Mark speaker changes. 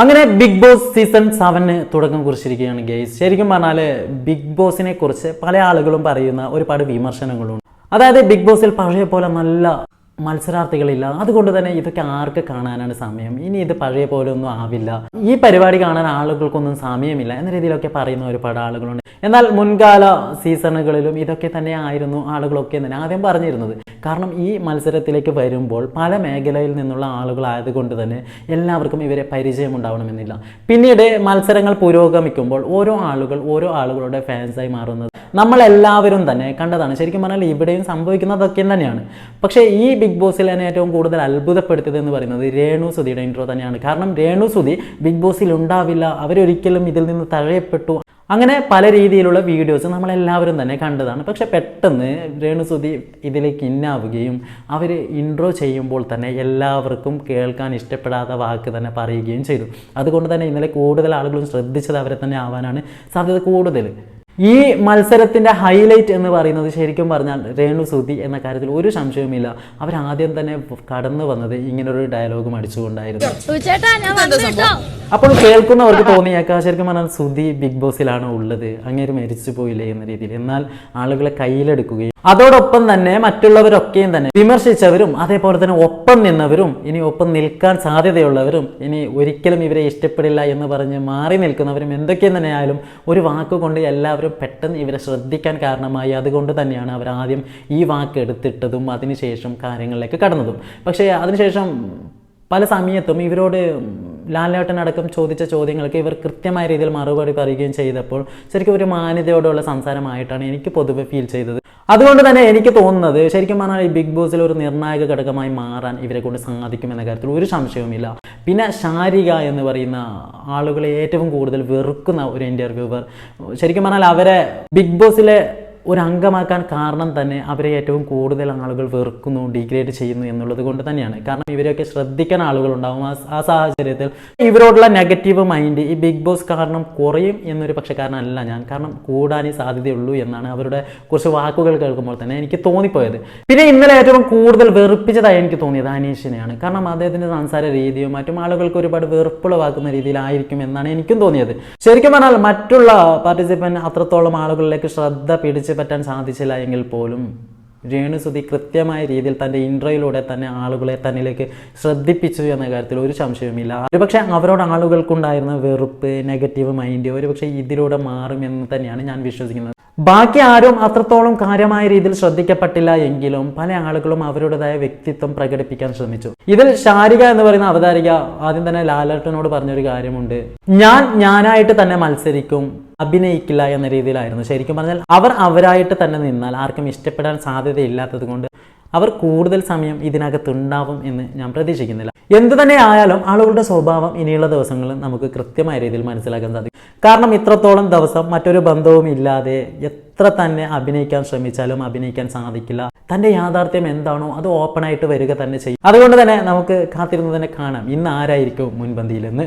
Speaker 1: അങ്ങനെ big boss season seven തുടക്കം കുറിച്ചിരിക്കുകയാണ് guys ശരിക്കും പറഞ്ഞാൽ ബിഗ് ബോസിനെ കുറിച്ച് പല ആളുകളും പറയുന്ന ഒരുപാട് വിമർശനങ്ങളുണ്ട്. അതായത് ബിഗ് ബോസിൽ പഴയ പോലെ നല്ല മത്സരാർത്ഥികളില്ല. അതുകൊണ്ട് തന്നെ ഇതൊക്കെ ആർക്ക് കാണാനാണ് സമയം? ഇനി ഇത് പഴയ പോലെ ഒന്നും ആവില്ല. ഈ പരിപാടി കാണാൻ ആളുകൾക്കൊന്നും സമയമില്ല എന്ന രീതിയിലൊക്കെ പറയുന്ന ഒരുപാട് ആളുകളുണ്ട്. എന്നാൽ മുൻകാല സീസണുകളിലും ഇതൊക്കെ തന്നെ ആയിരുന്നു ആളുകളൊക്കെ തന്നെ ആദ്യം പറഞ്ഞിരുന്നത്. കാരണം ഈ മത്സരത്തിലേക്ക് വരുമ്പോൾ പല മേഖലയിൽ നിന്നുള്ള ആളുകളായതുകൊണ്ട് തന്നെ എല്ലാവർക്കും ഇവരെ പരിചയമുണ്ടാവണമെന്നില്ല. പിന്നീട് മത്സരങ്ങൾ പുരോഗമിക്കുമ്പോൾ ഓരോ ആളുകൾ ഓരോ ആളുകളുടെ ഫാൻസായി മാറുന്നത് നമ്മളെല്ലാവരും തന്നെ കണ്ടതാണ്. ശരിക്കും പറഞ്ഞാൽ ഇവിടെയും സംഭവിക്കുന്നതൊക്കെ തന്നെയാണ്. പക്ഷേ ഈ ബിഗ് ബോസിൽ എന്നെ ഏറ്റവും കൂടുതൽ അത്ഭുതപ്പെടുത്തിയത് എന്ന് പറയുന്നത് രേണു സുധിയുടെ ഇൻട്രോ തന്നെയാണ്. കാരണം രേണു സുധി ബിഗ് ബോസിൽ ഉണ്ടാവില്ല. അവരൊരിക്കലും ഇതിൽ നിന്ന് തഴയപ്പെട്ടു. അങ്ങനെ പല രീതിയിലുള്ള വീഡിയോസ് നമ്മളെല്ലാവരും തന്നെ കണ്ടതാണ്. പക്ഷെ പെട്ടെന്ന് രേണുസുതി ഇതിലേക്ക് ഇന്നാവുകയും അവർ ഇൻട്രോ ചെയ്യുമ്പോൾ തന്നെ എല്ലാവർക്കും കേൾക്കാൻ ഇഷ്ടപ്പെടാത്ത വാക്ക് തന്നെ പറയുകയും ചെയ്തു. അതുകൊണ്ട് തന്നെ ഇന്നലെ കൂടുതൽ ആളുകളും ശ്രദ്ധിച്ചത് അവരെ തന്നെ ആവാനാണ് സാധ്യത കൂടുതൽ. ഈ മത്സരത്തിന്റെ ഹൈലൈറ്റ് എന്ന് പറയുന്നത് ശരിക്കും പറഞ്ഞാൽ രേണു സുധി എന്ന കാര്യത്തിൽ ഒരു സംശയവുമില്ല. അവർ ആദ്യം തന്നെ കടന്നു വന്നത് ഇങ്ങനൊരു ഡയലോഗും അടിച്ചുകൊണ്ടായിരുന്നു. അപ്പോൾ കേൾക്കുന്നവർക്ക് തോന്നിയേക്കാം. ശരിക്കും പറഞ്ഞാൽ സുധി ബിഗ് ബോസിലാണ് ഉള്ളത്. അങ്ങേര് മരിച്ചു പോയില്ലേ എന്ന രീതിയിൽ. എന്നാൽ ആളുകളെ കയ്യിലെടുക്കുകയും അതോടൊപ്പം തന്നെ മറ്റുള്ളവരൊക്കെയും തന്നെ വിമർശിച്ചവരും അതേപോലെ തന്നെ ഒപ്പം നിന്നവരും ഇനി ഒപ്പം നിൽക്കാൻ സാധ്യതയുള്ളവരും ഇനി ഒരിക്കലും ഇവരെ ഇഷ്ടപ്പെടില്ല എന്ന് പറഞ്ഞ് മാറി നിൽക്കുന്നവരും എന്തൊക്കെ തന്നെയായാലും ഒരു വാക്കുകൊണ്ട് എല്ലാവരും പെട്ടെന്ന് ഇവരെ ശ്രദ്ധിക്കാൻ കാരണമായി. അതുകൊണ്ട് തന്നെയാണ് അവർ ആദ്യം ഈ വാക്ക് എടുത്തിട്ടതും അതിനുശേഷം കാര്യങ്ങളിലേക്ക് കടന്നതും. പക്ഷേ അതിനുശേഷം പല സമയത്തും ഇവരോട് ലാലേട്ടനടക്കം ചോദിച്ച ചോദ്യങ്ങൾക്ക് ഇവർ കൃത്യമായ രീതിയിൽ മറുപടി പറയുകയും ചെയ്തപ്പോൾ ശരിക്കും ഒരു മാന്യതയോടുള്ള സംസാരമായിട്ടാണ് എനിക്ക് പൊതുവെ ഫീൽ ചെയ്തത്. അതുകൊണ്ട് തന്നെ എനിക്ക് തോന്നുന്നത് ശരിക്കും പറഞ്ഞാൽ ഈ ബിഗ് ബോസിൽ ഒരു നിർണായക ഘടകമായി മാറാൻ ഇവരെ കൊണ്ട് സാധിക്കുമെന്ന കാര്യത്തിൽ ഒരു സംശയവുമില്ല. പിന്നെ ശാരിക എന്ന് പറയുന്ന ആളുകളെ ഏറ്റവും കൂടുതൽ വെറുക്കുന്ന ഒരു ഇന്റർവ്യൂവർ ശരിക്കും പറഞ്ഞാൽ അവരെ ബിഗ് ബോസിലെ ഒരു അംഗമാക്കാൻ കാരണം തന്നെ അവരെ ഏറ്റവും കൂടുതൽ ആളുകൾ വെറുക്കുന്നു ഡിഗ്രേഡ് ചെയ്യുന്നു എന്നുള്ളത് കൊണ്ട് തന്നെയാണ്. കാരണം ഇവരെയൊക്കെ ശ്രദ്ധിക്കാൻ ആളുകളുണ്ടാവും ആ സാഹചര്യത്തിൽ ഇവരോടുള്ള നെഗറ്റീവ് മൈൻഡ് ഈ ബിഗ് ബോസ് കാരണം കുറയും എന്നൊരു പക്ഷെ കാരണമല്ല ഞാൻ. കാരണം കൂടാനേ സാധ്യതയുള്ളൂ എന്നാണ് അവരുടെ കുറച്ച് വാക്കുകൾ കേൾക്കുമ്പോൾ തന്നെ എനിക്ക് തോന്നിപ്പോയത്. പിന്നെ ഇന്നലെ ഏറ്റവും കൂടുതൽ വെറുപ്പിച്ചതായി എനിക്ക് തോന്നിയത് അനീഷിനെയാണ്. കാരണം അദ്ദേഹത്തിന്റെ സംസാര രീതിയും മറ്റും ആളുകൾക്ക് ഒരുപാട് വെറുപ്പുളവാക്കുന്ന രീതിയിലായിരിക്കും എന്നാണ് എനിക്കും തോന്നിയത്. ശരിക്കും പറഞ്ഞാൽ മറ്റുള്ള പാർട്ടിസിപ്പന്റ് അത്രത്തോളം ആളുകളിലേക്ക് ശ്രദ്ധ പിടിച്ചു പറ്റാൻ സാധിച്ചില്ല എങ്കിൽ പോലും രേണുസുതി കൃത്യമായ രീതിയിൽ തന്റെ ഇൻട്രോയിലൂടെ തന്നെ ആളുകളെ തന്നിലേക്ക് ശ്രദ്ധിപ്പിച്ചു എന്ന കാര്യത്തിൽ ഒരു സംശയവുമില്ല. ഒരുപക്ഷെ അവരോട് ആളുകൾക്കുണ്ടായിരുന്ന വെറുപ്പ് നെഗറ്റീവ് മൈൻഡ് ഒരുപക്ഷെ ഇതിലൂടെ മാറുമെന്ന് തന്നെയാണ് ഞാൻ വിശ്വസിക്കുന്നത്. ബാക്കി ആരും അത്രത്തോളം കാര്യമായ രീതിയിൽ ശ്രദ്ധിക്കപ്പെട്ടില്ല എങ്കിലും പല ആളുകളും അവരുടേതായ വ്യക്തിത്വം പ്രകടിപ്പിക്കാൻ ശ്രമിച്ചു. ഇതിൽ ശാരിക എന്ന് പറയുന്ന അവതാരിക ആദ്യം തന്നെ ലാലേട്ടനോട് പറഞ്ഞൊരു കാര്യമുണ്ട്. ഞാൻ ഞാനായിട്ട് തന്നെ മത്സരിക്കും അഭിനയിക്കില്ല എന്ന രീതിയിലായിരുന്നു. ശരിക്കും പറഞ്ഞാൽ അവർ അവരായിട്ട് തന്നെ നിന്നാൽ ആർക്കും ഇഷ്ടപ്പെടാൻ സാധ്യതയില്ലാത്തത് കൊണ്ട് അവർ കൂടുതൽ സമയം ഇതിനകത്തുണ്ടാവും എന്ന് ഞാൻ പ്രതീക്ഷിക്കുന്നില്ല. എന്തു തന്നെ ആയാലും ആളുകളുടെ സ്വഭാവം ഇനിയുള്ള ദിവസങ്ങളിൽ നമുക്ക് കൃത്യമായ രീതിയിൽ മനസ്സിലാക്കാൻ സാധിക്കും. കാരണം ഇത്രത്തോളം ദിവസം മറ്റൊരു ബന്ധവും ഇല്ലാതെ എത്ര തന്നെ അഭിനയിക്കാൻ ശ്രമിച്ചാലും അഭിനയിക്കാൻ സാധിക്കില്ല. തന്റെ യാഥാർത്ഥ്യം എന്താണോ അത് ഓപ്പണായിട്ട് വരിക തന്നെ ചെയ്യും. അതുകൊണ്ട് തന്നെ നമുക്ക് കാത്തിരുന്ന് തന്നെ കാണാം. ഇന്ന് ആരായിരിക്കും മുൻപന്തിയിലെന്ന്.